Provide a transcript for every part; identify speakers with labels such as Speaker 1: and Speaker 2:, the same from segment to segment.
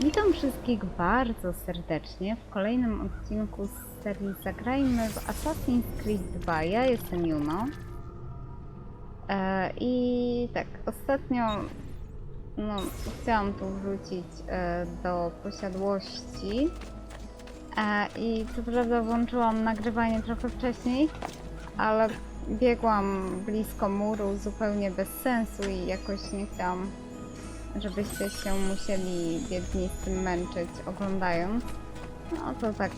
Speaker 1: Witam wszystkich bardzo serdecznie w kolejnym odcinku z serii Zagrajmy w Assassin's Creed 2. Ja jestem Juno. E, I tak, ostatnio no, chciałam tu wrócić e, do posiadłości. E, I co prawda włączyłam nagrywanie trochę wcześniej, ale biegłam blisko muru zupełnie bez sensu i jakoś nie chciałam żebyście się musieli biedni z tym męczyć oglądając. No to tak.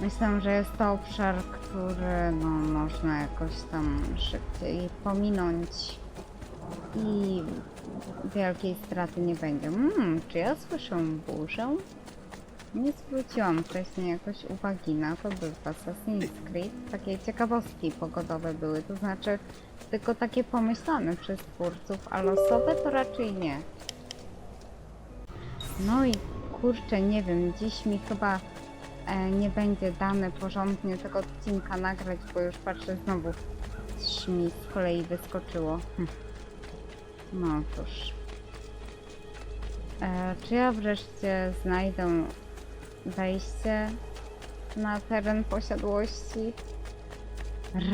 Speaker 1: Myślę, że jest to obszar, który no, można jakoś tam szybciej pominąć i wielkiej straty nie będzie. Hmm, czy ja słyszę burzę? Nie zwróciłam wcześniej jakoś uwagi na to, by w Assassin's Creed takie ciekawostki pogodowe były, to znaczy tylko takie pomyślane przez twórców, a losowe to raczej nie. No i kurczę, nie wiem, dziś mi chyba e, nie będzie dane porządnie tego odcinka nagrać, bo już patrzę znowu mi z kolei wyskoczyło. Hm. No cóż. E, czy ja wreszcie znajdę wejście na teren posiadłości?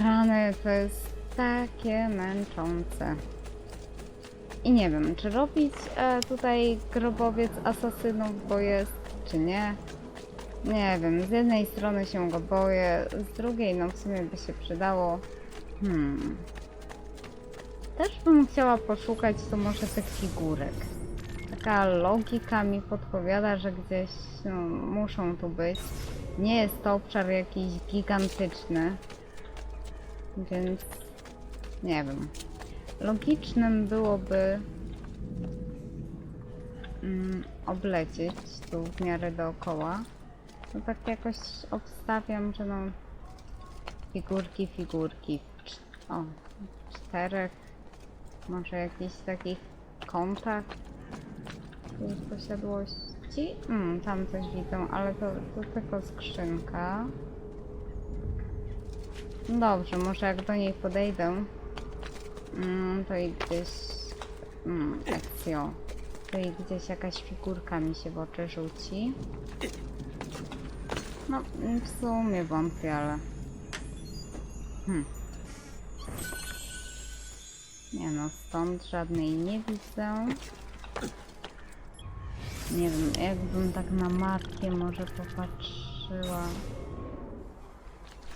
Speaker 1: Rany, to jest takie męczące. I nie wiem, czy robić e, tutaj grobowiec asasynów, bo jest, czy nie. Nie wiem, z jednej strony się go boję, z drugiej no w sumie by się przydało. Hmm. Też bym chciała poszukać tu może tych figurek. Taka logika mi podpowiada, że gdzieś no, muszą tu być. Nie jest to obszar jakiś gigantyczny. Więc nie wiem. Logicznym byłoby mm, oblecieć tu w miarę dookoła. No tak jakoś obstawiam, że no figurki, figurki. O, czterech. Może jakiś takich kątach tej posiadłości. Mm, tam coś widzę, ale to, to tylko skrzynka. Dobrze, może jak do niej podejdę, mm, to i gdzieś... Mm, akcjo. To i gdzieś jakaś figurka mi się w oczy rzuci. No, w sumie wątpię, ale... Hmm. Nie no, stąd żadnej nie widzę. Nie wiem, jakbym tak na mapie może popatrzyła.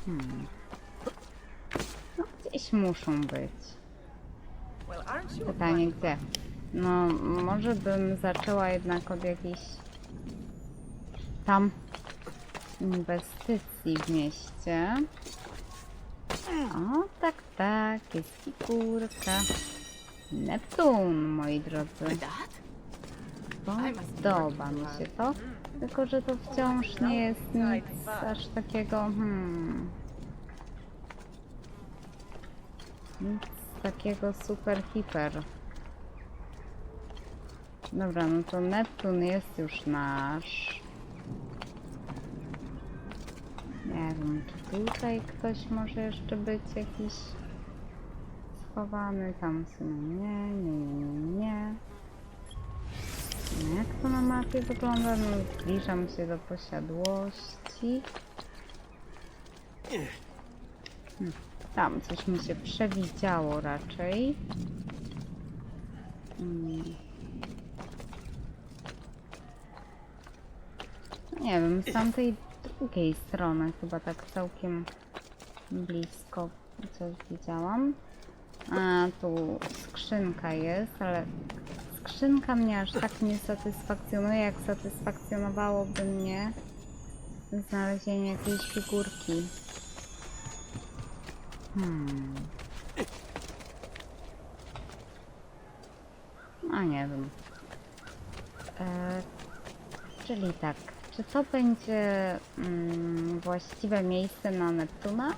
Speaker 1: Hmm. No, gdzieś muszą być. Pytanie gdzie? No, może bym zaczęła jednak od jakiejś tam inwestycji w mieście. O, tak, tak, jest figurka. Neptun, moi drodzy.
Speaker 2: That?
Speaker 1: Podoba mi się to, tylko że to wciąż nie jest nic aż takiego, hmm... Nic takiego super hiper. Dobra, no to Neptun jest już nasz. Nie wiem, czy tutaj ktoś może jeszcze być jakiś schowany, tam w sumie nie, nie, nie, nie, Jak to na mapie wygląda? No, zbliżam się do posiadłości. Hmm, Tam coś mi się przewidziało raczej. Hmm. Nie wiem, z tamtej drugiej strony chyba tak całkiem blisko coś widziałam. A, tu skrzynka jest, ale skrzynka mnie aż tak nie satysfakcjonuje, jak satysfakcjonowałoby mnie znalezienie jakiejś figurki. Hmm. Nie wiem. E, czyli tak, czy to będzie mm, właściwe miejsce na Neptuna?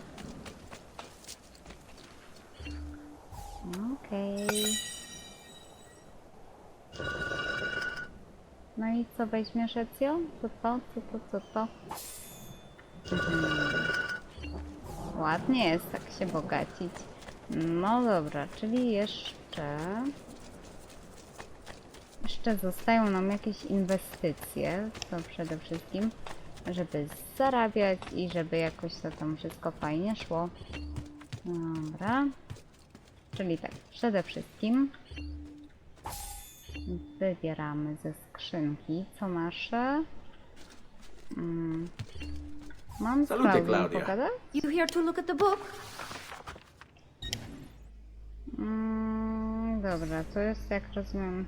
Speaker 1: Co weźmiesz, Ezio? Co to? Co to? Co to? Ładnie jest tak się bogacić. No dobra, czyli jeszcze... Jeszcze jeszcze zostają nam jakieś inwestycje, to przede wszystkim, żeby zarabiać i żeby jakoś to tam wszystko fajnie szło. Dobra. Czyli tak, przede wszystkim wybieramy ze skrzynki co nasze. Mm. Mam z Klaudią pogadać?
Speaker 3: You here to look at the book?
Speaker 1: Mm, dobra, to jest jak rozumiem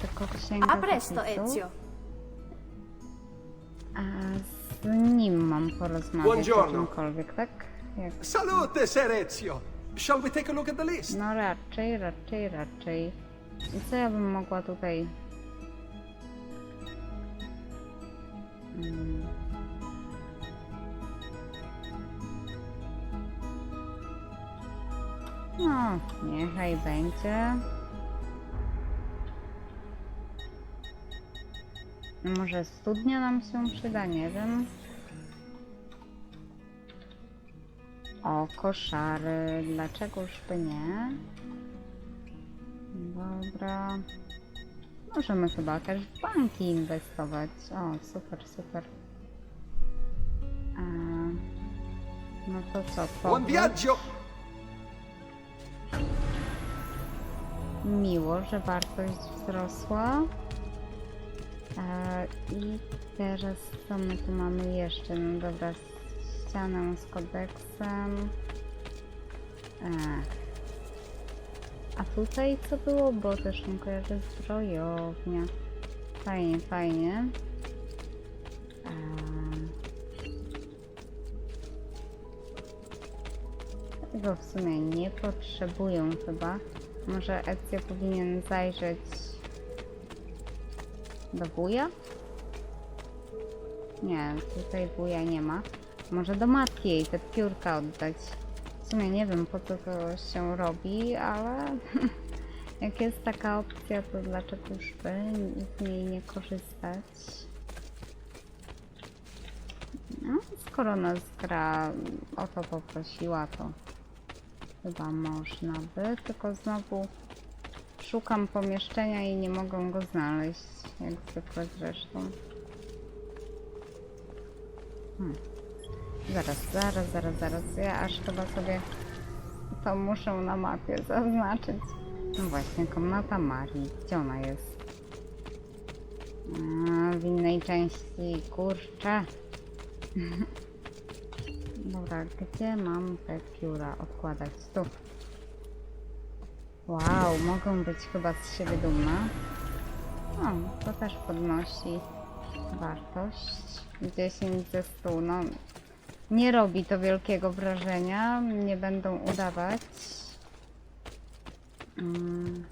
Speaker 1: tylko księga
Speaker 3: A presto,
Speaker 1: zapisów.
Speaker 3: Ezio.
Speaker 1: A z nim mam porozmawiać o
Speaker 4: Buongiorno.
Speaker 1: czymkolwiek, tak? Jak...
Speaker 4: Salute, Ser Ezio. Shall we take a look at the list?
Speaker 1: No raczej, raczej, raczej. I co ja bym mogła tutaj... Mm. No, niechaj będzie. Może studnia nam się przyda, nie wiem. O, koszary. Dlaczegoż by nie? Dobra. Możemy chyba też w banki inwestować. O, super, super. No to co? Powrót? Miło, że wartość wzrosła. I teraz co my tu mamy jeszcze? No dobra, ścianę z kodeksem. E. A tutaj co było? Bo też nie kojarzę zbrojownia. Fajnie, fajnie. E. Tego w sumie nie potrzebują chyba. Może Ezio powinien zajrzeć do wuja? Nie, tutaj wuja nie ma. Może do matki jej te piórka oddać. W sumie nie wiem po co to się robi, ale jak jest taka opcja, to dlaczego już by z niej nie korzystać? No, skoro nas gra o to poprosiła, to chyba można by, tylko znowu szukam pomieszczenia i nie mogę go znaleźć, jak zwykle zresztą. Hmm. Zaraz, zaraz, zaraz, zaraz. Ja aż chyba sobie to muszę na mapie zaznaczyć. No właśnie, komnata Marii. Gdzie ona jest? A, w innej części. Kurczę. Dobra, gdzie mam te pióra odkładać? Tu. Wow, mogą być chyba z siebie dumna. O, to też podnosi wartość. 10 ze 100. No, nie robi to wielkiego wrażenia. Nie będą udawać. Mm.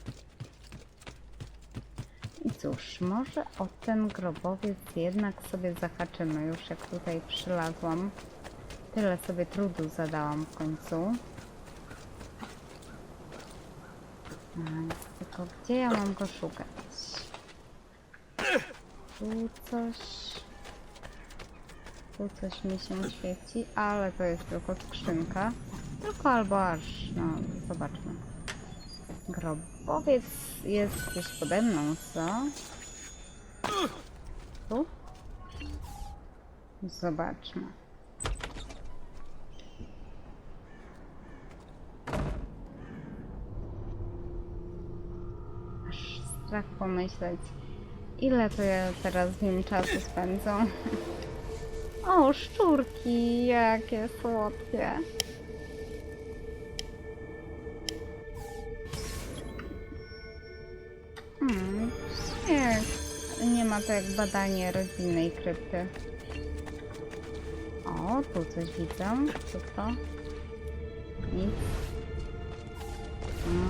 Speaker 1: I cóż, może o ten grobowiec jednak sobie zahaczymy, już jak tutaj przylazłam. Tyle sobie trudu zadałam w końcu. Tylko gdzie ja mam go szukać? Tu coś... Tu coś mi się świeci, ale to jest tylko skrzynka. Tylko albo aż, no zobaczmy. Grobowiec jest gdzieś pode mną, co? Tu? Zobaczmy. Aż strach pomyśleć, ile to ja teraz w nim czasu spędzę. O, szczurki, jakie słodkie. Hmm, nie, nie ma to jak badanie rodzinnej krypty. O, tu coś widzę. Co to? Nic.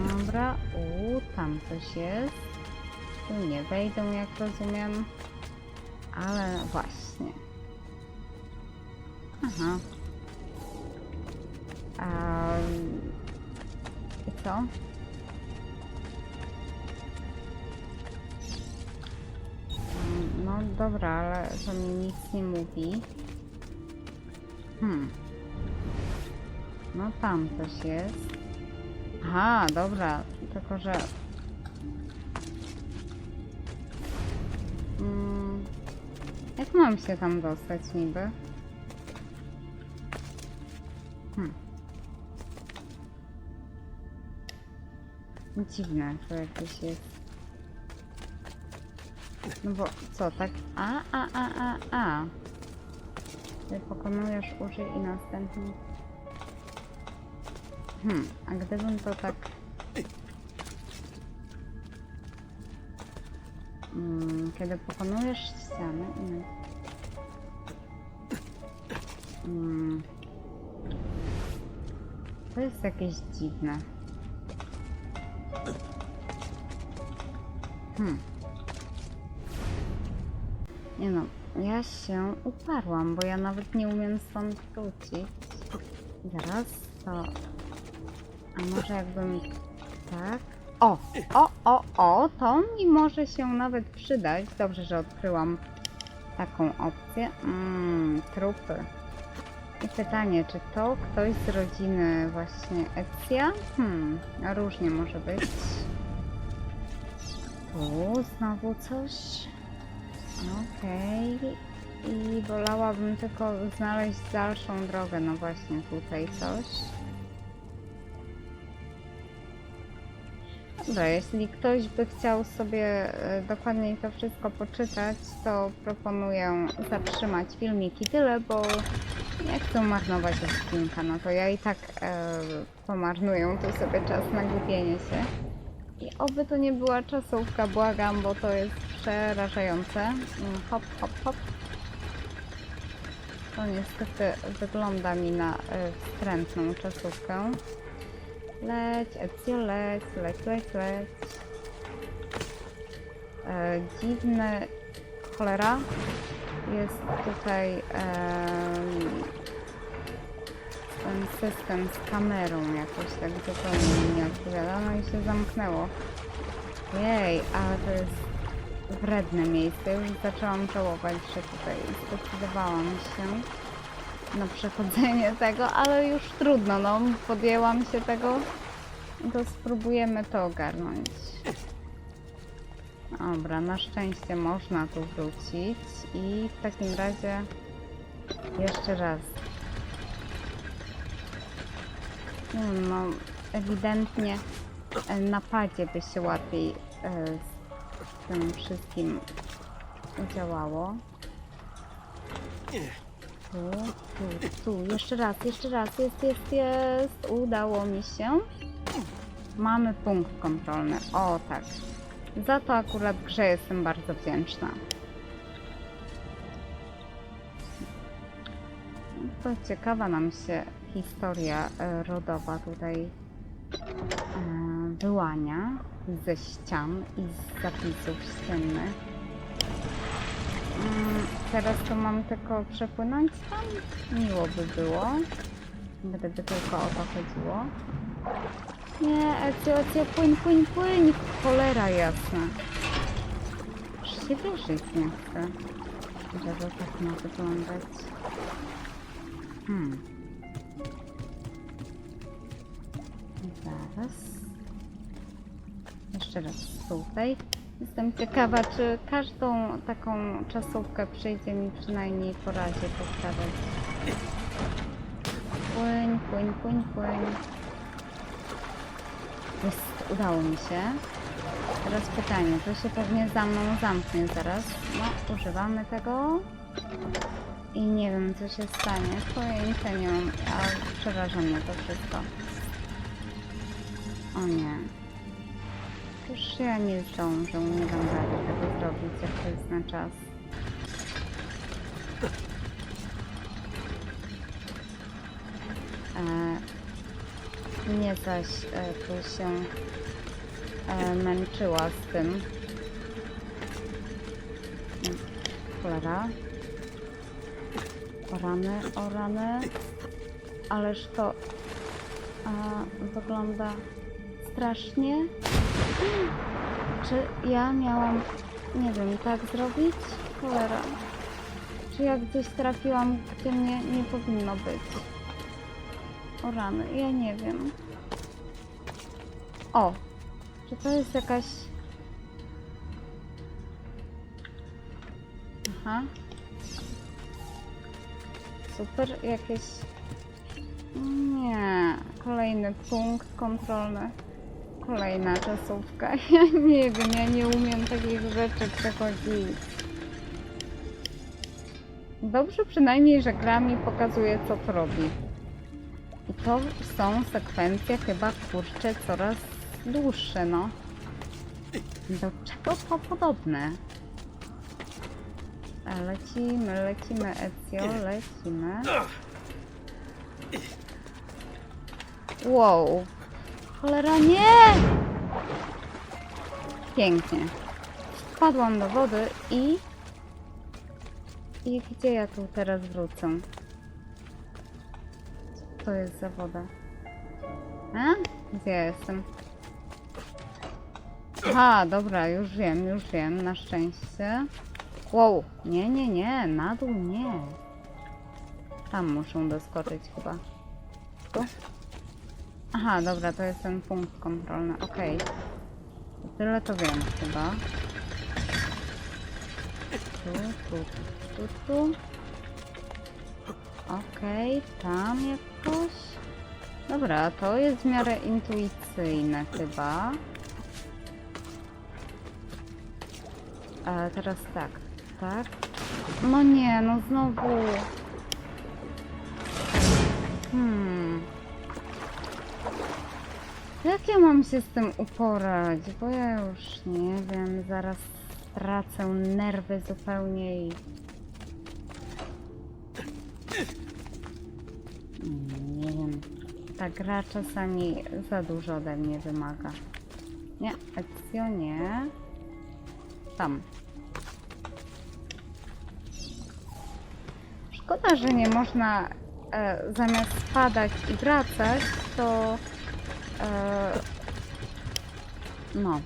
Speaker 1: Dobra, u, tam coś jest. Tu nie wejdą, jak rozumiem. Ale właśnie. Aha. A... I co? No dobra, ale to mi nic nie mówi. Hmm. No tam coś jest. Aha, dobra, tylko że... Hmm. Jak mam się tam dostać niby? Dziwne to jakieś jest. No bo co, tak? A, a, a, a, a. Ty pokonujesz, użyj i następnie. Hmm, a gdybym to tak. Mm, kiedy pokonujesz ściany i. na- Mm, to jest jakieś dziwne. Hmm. Nie no, ja się uparłam, bo ja nawet nie umiem stąd wrócić. Zaraz to. A może jakbym tak. O, o, o, o, to mi może się nawet przydać. Dobrze, że odkryłam taką opcję. Mmm, trupy. I pytanie, czy to ktoś z rodziny właśnie Ecja? Hmm, różnie może być. Tu znowu coś. Okej. I wolałabym tylko znaleźć dalszą drogę. No właśnie, tutaj coś. Dobra, jeśli ktoś by chciał sobie e, dokładniej to wszystko poczytać, to proponuję zatrzymać filmik i tyle, bo nie chcę marnować odcinka. No to ja i tak e, pomarnuję tu sobie czas na głupienie się. I oby to nie była czasówka, błagam, bo to jest przerażające. Mm, Hop, hop, hop. To niestety wygląda mi na e, wstrętną czasówkę. Leć, Ezio, leć, leć, leć, leć. E, dziwny cholera jest tutaj ten system z kamerą jakoś tak zupełnie nie odpowiada. No i się zamknęło. Jej, ale to jest wredne miejsce. Już zaczęłam żałować, że tutaj zdecydowałam się na przechodzenie tego, ale już trudno, no. Podjęłam się tego. To spróbujemy to ogarnąć. Dobra, na szczęście można tu wrócić i w takim razie jeszcze raz. Nie wiem, no ewidentnie e, na padzie by się łatwiej e, z tym wszystkim działało. Tu, tu, tu, jeszcze raz, jeszcze raz, jest, jest, jest, udało mi się. Mamy punkt kontrolny, o tak. Za to akurat grze jestem bardzo wdzięczna. To ciekawa nam się historia e, rodowa tutaj e, wyłania ze ścian i z zapisów ściennych. Mm, Teraz to mam tylko przepłynąć tam? Miło by było. Gdyby tylko o to chodziło. Nie, Ecio, Ecio, płyń, płyń, płyń! Cholera jasna. Aż się wierzyć nie chcę, że to tak ma wyglądać. Hmm. Zaraz. Jeszcze raz tutaj. Jestem ciekawa, czy każdą taką czasówkę przyjdzie mi przynajmniej po razie powtarzać. Płyń, płyń, płyń, płyń. Jest, udało mi się. Teraz pytanie, to się pewnie za mną zamknie zaraz. No, używamy tego. I nie wiem, co się stanie. Pojęcia nie mam, a przeraża mnie to wszystko. O nie. Już ja nie zdążę, nie dam rady tego zrobić, jak to jest na czas. E, zaś e, tu się e, męczyła z tym. Cholera. O rany, o rany. Ależ to a, wygląda strasznie. Czy ja miałam, nie wiem, tak zrobić? Cholera. Czy ja gdzieś trafiłam, gdzie mnie nie powinno być? O rany, ja nie wiem. O! Czy to jest jakaś... Aha. super jakieś... Nie, kolejny punkt kontrolny. Kolejna czasówka. Ja nie wiem, ja nie umiem takich rzeczy przechodzić. Dobrze przynajmniej, że gra mi pokazuje, co to robi. I to są sekwencje chyba, kurczę, coraz dłuższe, no. Do czego to podobne? Lecimy, lecimy, Ezio, lecimy. Wow. Cholera, nie! Pięknie. Wpadłam do wody i... I gdzie ja tu teraz wrócę? Co to jest za woda? A? Gdzie ja jestem? Aha, dobra, już wiem, już wiem, na szczęście. Wow, nie, nie, nie, na dół nie. Tam muszą doskoczyć chyba. Tu? Aha, dobra, to jest ten punkt kontrolny, okej. Tyle to wiem chyba. Tu, tu, tu, tu. Okej, tam jakoś. Dobra, to jest w miarę intuicyjne chyba. A teraz tak, tak. No nie, no znowu. Hmm. Jak ja mam się z tym uporać? Bo ja już nie wiem, zaraz stracę nerwy zupełnie i... Nie wiem. Ta gra czasami za dużo ode mnie wymaga. Nie, Ezio nie. Tam. Szkoda, że nie można e, zamiast spadać i wracać, to e, no.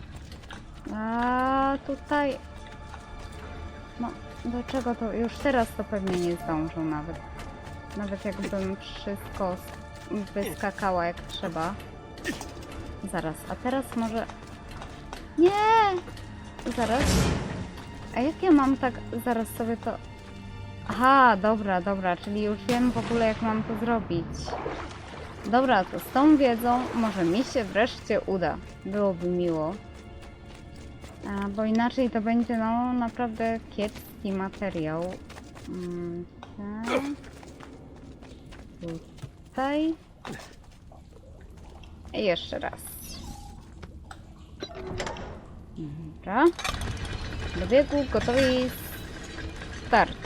Speaker 1: A tutaj no, do czego to już teraz to pewnie nie zdążył nawet. Nawet jakbym wszystko wyskakała jak trzeba. Zaraz, a teraz może nie! Zaraz. A jak ja mam tak... Zaraz sobie to... Aha, dobra, dobra, czyli już wiem w ogóle jak mam to zrobić. Dobra, to z tą wiedzą może mi się wreszcie uda. Byłoby miło. A, bo inaczej to będzie no naprawdę kiepski materiał. Mm. Tutaj. I jeszcze raz. Dobra. Do biegu, gotowi. Start.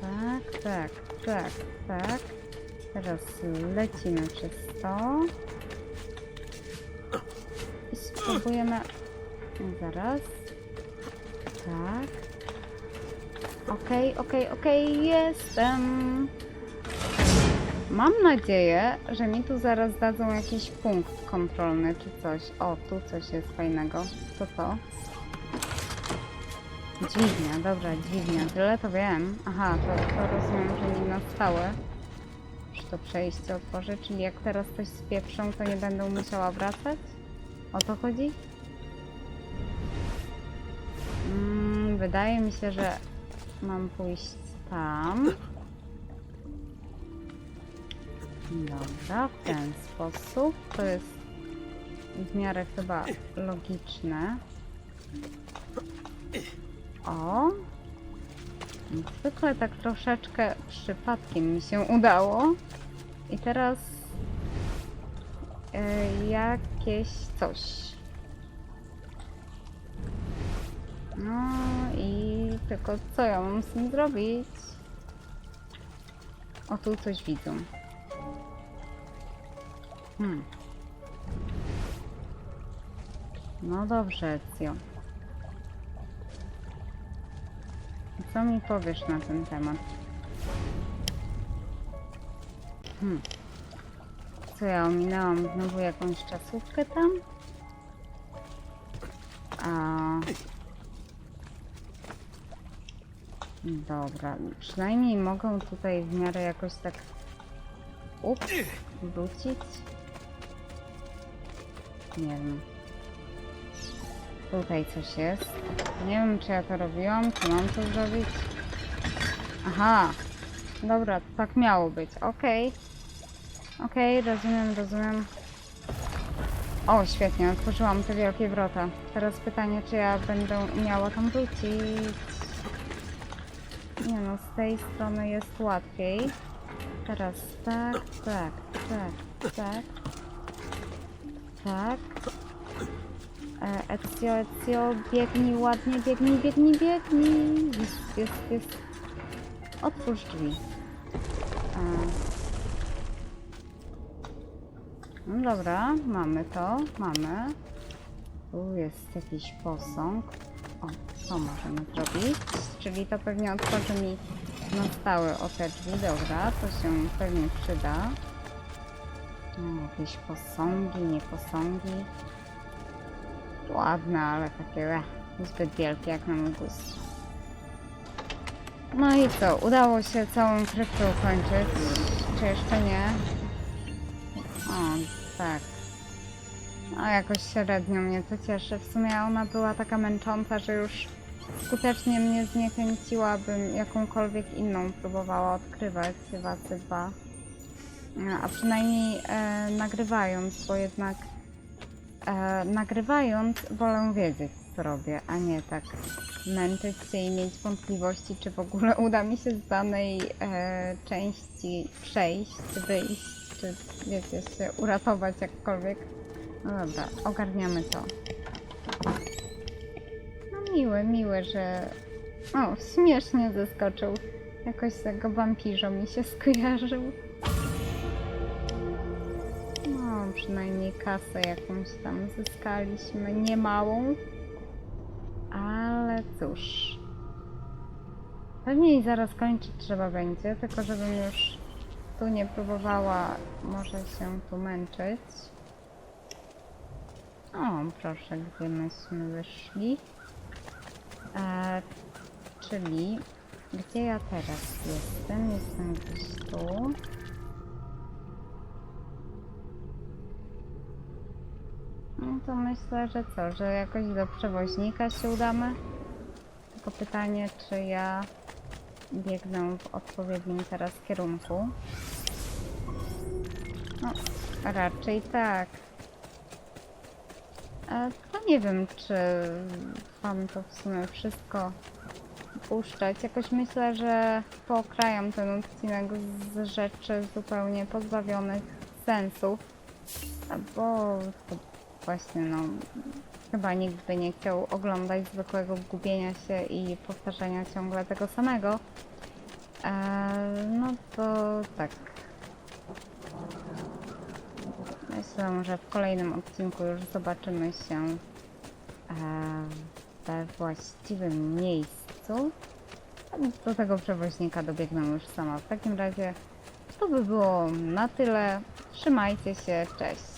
Speaker 1: Tak, tak, tak, tak. Teraz lecimy przez to. I spróbujemy. Zaraz. Tak. Okej, okej, okej, jestem. Mam nadzieję, że mi tu zaraz dadzą jakiś punkt kontrolny czy coś. O, tu coś jest fajnego. Co to? Dźwignia, dobra, dźwignia. Tyle to wiem. Aha, to, to rozumiem, że nie na stałe. To przejście otworzę, czyli jak teraz coś spieprzą, to nie będą musiała wracać? O to chodzi? Mm, wydaje mi się, że mam pójść tam. Dobra, w ten sposób. To jest w miarę chyba logiczne. O! Zwykle tak troszeczkę przypadkiem mi się udało. I teraz e, jakieś coś. No i tylko co ja mam z tym zrobić? O, tu coś widzę. Hmm. No dobrze, Ezio. Co mi powiesz na ten temat? Hmm. Co ja ominęłam znowu jakąś czasówkę tam? A... Dobra, przynajmniej mogą tutaj w miarę jakoś tak ups, wrócić. Nie wiem. Tutaj coś jest. Nie wiem, czy ja to robiłam, czy mam to zrobić. Aha. Dobra, tak miało być. Okej. Okej, rozumiem, rozumiem. O, świetnie, otworzyłam te wielkie wrota. Teraz pytanie, czy ja będę umiała tam wrócić. Nie no, z tej strony jest łatwiej. Teraz tak, tak, tak, tak. Tak. E, Ezio, Ezio, biegnij ładnie, biegnij, biegnij, biegnij. Jest, jest, jest. Otwórz drzwi. E. No dobra, mamy to, mamy. Tu jest jakiś posąg. O, co możemy zrobić? Czyli to pewnie otworzy mi na stałe o te drzwi. Dobra, to się pewnie przyda. No, jakieś posągi, nie posągi. Ładne, ale takie eh, zbyt wielkie jak na mój gust. No i co, udało się całą kryptę ukończyć? Czy jeszcze nie? O, tak. No jakoś średnio mnie to cieszy. W sumie ona była taka męcząca, że już skutecznie mnie zniechęciła, bym jakąkolwiek inną próbowała odkrywać Wacy 2. A przynajmniej e, nagrywając, bo jednak e, nagrywając wolę wiedzieć, co robię, a nie tak męczyć się i mieć wątpliwości, czy w ogóle uda mi się z danej e, części przejść, wyjść, czy wiecie, się uratować jakkolwiek. No dobra, ogarniamy to. No miły, miły, że... O, śmiesznie zaskoczył. Jakoś tego wampirzo mi się skojarzył. Przynajmniej kasę jakąś tam zyskaliśmy, niemałą. Ale cóż. Pewnie i zaraz kończyć trzeba będzie, tylko żebym już tu nie próbowała może się tu męczyć. O, proszę, gdzie myśmy wyszli. E, czyli, gdzie ja teraz jestem? Jestem gdzieś tu. To myślę, że co, że jakoś do przewoźnika się udamy? Tylko pytanie, czy ja biegnę w odpowiednim teraz kierunku. No, raczej tak. E, to nie wiem, czy wam to w sumie wszystko puszczać. Jakoś myślę, że pokrajam ten odcinek z rzeczy zupełnie pozbawionych sensu. Bo właśnie no chyba nikt by nie chciał oglądać zwykłego gubienia się i powtarzania ciągle tego samego. Eee, no to tak. Myślę, że w kolejnym odcinku już zobaczymy się eee, we właściwym miejscu. Do tego przewoźnika dobiegnę już sama. W takim razie to by było na tyle. Trzymajcie się, cześć.